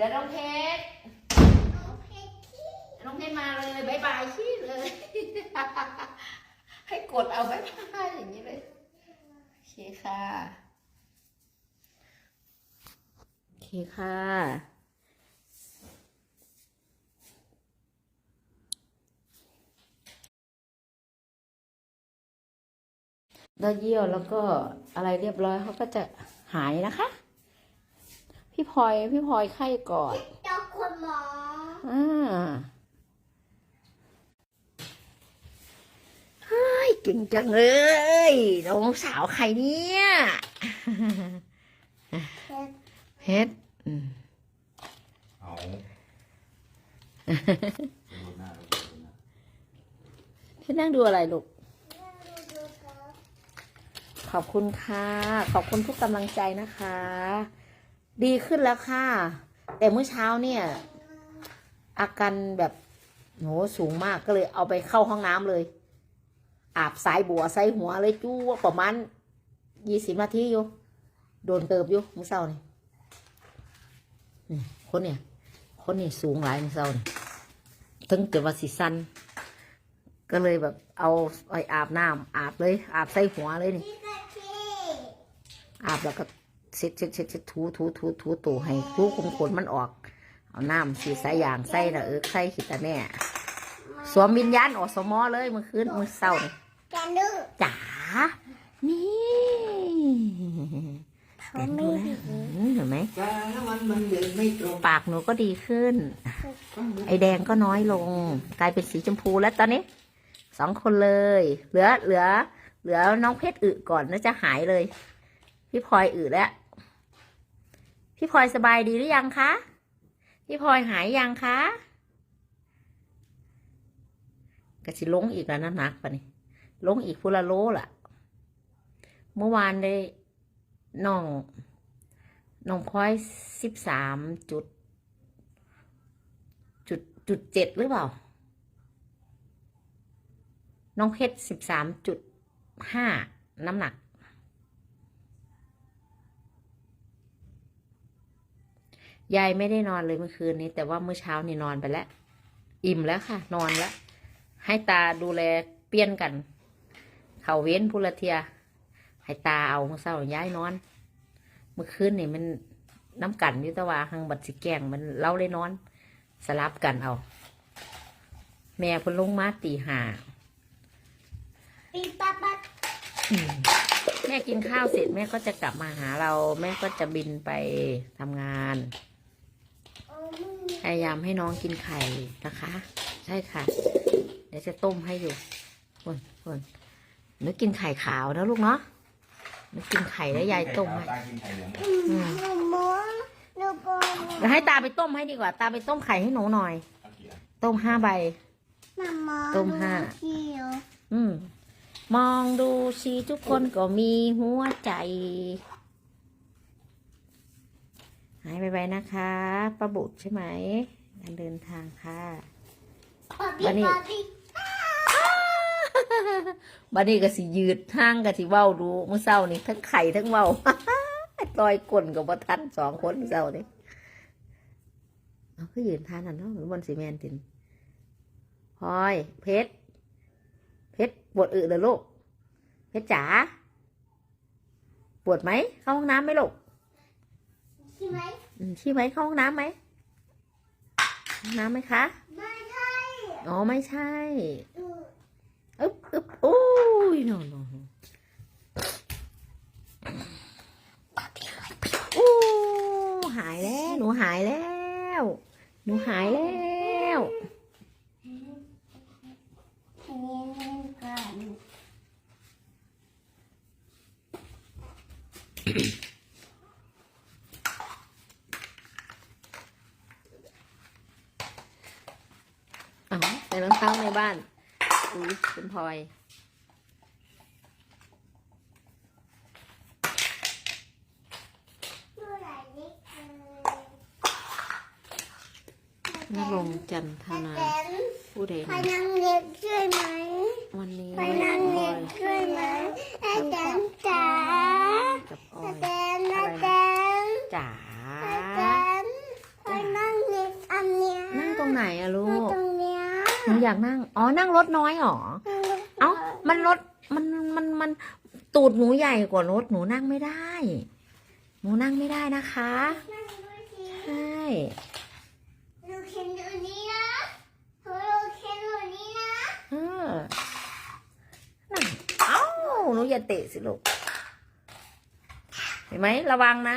เหลือน้องเพชรน้องเพชรมาเลยบายบายชี้เลย ให้กดเอาบายบายอย่างนี้เลยโอเคค่ะโอเคค่ะได้เยี่ยวแล้วก็อะไรเรียบร้อยเขาก็จะหายนะคะ พี่พลอยพี่พลอยไข้ก่อนเจ้าคุณหมออ่าเฮ้ยเก่งจังเลยน้องสาวใครเนี่ยเพชรอืมเอาดูหน้าดูหน้าเพชรนั่งดูอะไรลูกขอบคุณค่ะ ขอบคุณทุกกำลังใจนะคะ ดีขึ้นแล้วค่ะ แต่เมื่อเช้าเนี่ย อาการแบบโหสูงมากก็เลยเอาไปเข้าห้องน้ำเลย อาบสายบัวใส่หัวเลยจู้ว่าประมาณยี่สิบนาทีอยู่ โดนเติบอยู่มื้อเช้านี่นี่คนเนี่ย คนนี่สูงหลายมื้อเช้านี่ถึงจะว่าสิสันก็เลยแบบเอาไปอาบน้ำอาบเลย อาบใส่หัวเลยนี่พี่กะทิอาบแล้วก็ เช็ดเช็ดเช็ดเช็ดถูถูถูถูตูให้รูขุมขนมันออก เอาน้ำสีสายยางใส่ละเออใส่ขีดตะแน่สวมวิญญาณอสมอเลยเมื่อคืนเมื่อเช้านี่แกนดื้อจ๋านี่เขาไม่ดีเห็นไหมจ้ามันมันเดินไม่ตรงปากหนูก็ดีขึ้น ไอแดงก็น้อยลง กลายเป็นสีชมพูแล้วตอนนี้สองคนเลย เหลือเหลือ เหลือน้องเพชรอึก่อนน่าจะหายเลย พี่พลอยอึแล้ว พี่พลอยสบายดีหรือยังคะ พี่พลอยหายยังคะกะสิลงอีกแล้วนะหนักปะนี่ลงอีกพุละโลล่ะ เมื่อวานได้น้องน้องพลอยสิบสามจุด จุดจุดเจ็ดหรือเปล่า น้องเพชรสิบสามจุดห้าน้ำหนัก ยายไม่ได้นอนเลยเมื่อคืนนี้ แต่ว่าเมื่อเช้านี่นอนไปแล้ว อิ่มแล้วค่ะ นอนแล้ว ให้ตาดูแลเปลี่ยนกัน เขาเว้นพุละเทีย ให้ตาเอาเมื่อเช้าย้ายนอน เมื่อคืนนี่มันน้ำกันอยุตวาหังบัดสิแกงมันเล่าเลยนอน สลับกันเอา แม่เพิ่นลงมาตีห้าปีปั๊บปั๊บอืมแม่กินข้าวเสร็จแม่ก็จะกลับมาหาเรา แม่ก็จะบินไปทำงานโอ้มึง พยายามให้น้องกินไข่นะคะ ใช่ค่ะ เดี๋ยวจะต้มให้อยู่คนคนหนูกินไข่ขาวนะลูกเนาะหนูกินไข่แล้วยายต้มให้ตากินไข่เหลืองอืมหนูหมูหนูบอลเดี๋ยวให้ตาไปต้มให้ดีกว่า ตาไปต้มไข่ให้หนูหน่อยเอากี่อันต้มห้าใบมามาต้มห้าเขียวอืมมองดูชีทุกคนก็มีหัวใจ หายไปไปนะคะป้าบุตรใช่ไหมการเดินทางค่ะปาปี้วันนี้ปาปี้บัดนี้ก็สิยืดห้างก็สิเว้าดูเมื่อเช้านี่ทั้งไข่ทั้งเว้าลอยกลนกับบ่ทันสองคนเมื่อเช้านี่เอาก็ยืนทานนั่นเนาะบนซีเมนตินพลอยเพชรเพชรปวดอึเลยลูกเพชรจ๋าปวดไหมเข้าห้องน้ำไหมลูกใช่ ไหมอืมชี้ไหมเข้าห้องน้ำไหมห้องน้ำไหมคะ ไม่ใช่อ๋อไม่ใช่ดูอึ๊บอึ๊บอุ้ยโนโนอู้หายแล้ว หนูหายแล้ว หนูหายแล้วอันนี้เล่นกัน อ๋อใส่รองเท้าในบ้านอุ้ยคุณพลอยดูหลายเล็กเลยนรงค์จันทนาแตนผู้ใดไปนะนั่งเล็กช่วยไหม วันนี้ไปนั่งพลเล็อกยช่วยไหมไอ้แตนจ๋ากับออไอ้ยแตนไอ้แตนจ๋าไอ้แตนไปนูอ ยากนั่ง อ๋อ นั่งรถน้อยเหรอ เอ้า มันรถ มัน มัน มัน ตูดหนูใหญ่กว่ารถ หนูนั่งไม่ได้ หนูนั่งไม่ได้นะคะนั่งดูสิใช่ดูเข็นดูนี่นะดูเข็นดูนี่นะเออนั่งเอ้า หนูอย่าเตะสิลูก เห็นไหม ระวังนะ